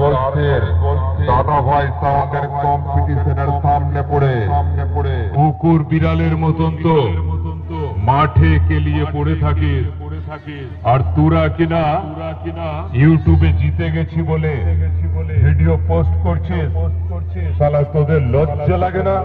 বলছেন দাদা ভাই সাউন্ডের কম্পিটিশনের সামনে পড়ে সামনে পড়ে। কুকুর বিড়ালের মতন তো। মাঠে কেলিয়ে পড়ে থাকে আর তুরা কিনা ইউটিউবে জিতে গেছি বলে ভিডিও পোস্ট করছিস। শালা তোদের লজ্জা লাগে না?